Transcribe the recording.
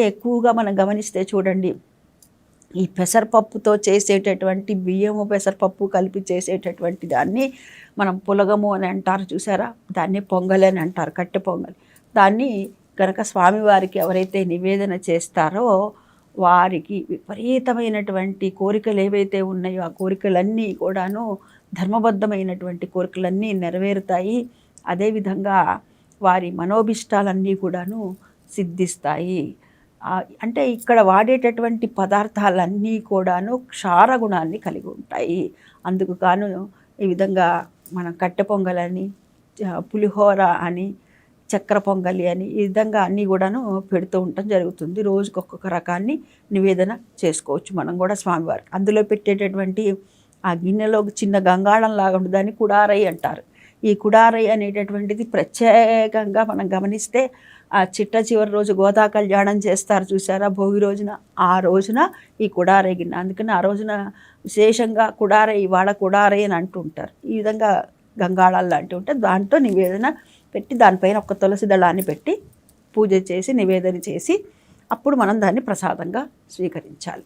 అంటే ఎక్కువగా మనం గమనిస్తే చూడండి ఈ పెసరపప్పుతో చేసేటటువంటి బియ్యము పెసరపప్పు కలిపి చేసేటటువంటి దాన్ని మనం పులగము అని అంటారు చూసారా? దాన్ని పొంగలి అని అంటారు కట్టె పొంగలి. దాన్ని కనుక స్వామివారికి ఎవరైతే నివేదన చేస్తారో వారికి విపరీతమైనటువంటి కోరికలు ఏవైతే ఉన్నాయో ఆ కోరికలన్నీ కూడాను ధర్మబద్ధమైనటువంటి కోరికలన్నీ నెరవేరుతాయి. అదేవిధంగా వారి మనోభిష్టాలన్నీ కూడాను సిద్ధిస్తాయి. అంటే ఇక్కడ వాడేటటువంటి పదార్థాలన్నీ కూడాను క్షార గుణాన్ని కలిగి ఉంటాయి. అందుకు గాను ఈ విధంగా మనం కట్టె పొంగలని పులిహోర అని చక్కెర పొంగలి అని ఈ విధంగా అన్నీ కూడాను పెడుతూ ఉండటం జరుగుతుంది. రోజుకి ఒక్కొక్క రకాన్ని నివేదన చేసుకోవచ్చు మనం కూడా స్వామివారికి. అందులో పెట్టేటటువంటి ఆ గిన్నెలో చిన్న గంగాళం లాగా దాన్ని కుడారై అంటారు. ఈ కుడారై అనేటటువంటిది ప్రత్యేకంగా మనం గమనిస్తే ఆ చిట్ట చివరి రోజు గోదా కళ్యాణం చేస్తారు చూసారా? భోగి రోజున ఆ రోజున ఈ కుడారై గిన్నె. అందుకని ఆ రోజున విశేషంగా కుడారై ఇవాళ కుడారై అని అంటుంటారు. ఈ విధంగా గంగాళాలు లాంటివి ఉంటే దాంట్లో నివేదన పెట్టి దానిపైన ఒక తులసి దళాన్ని పెట్టి పూజ చేసి నివేదన చేసి అప్పుడు మనం దాన్ని ప్రసాదంగా స్వీకరించాలి.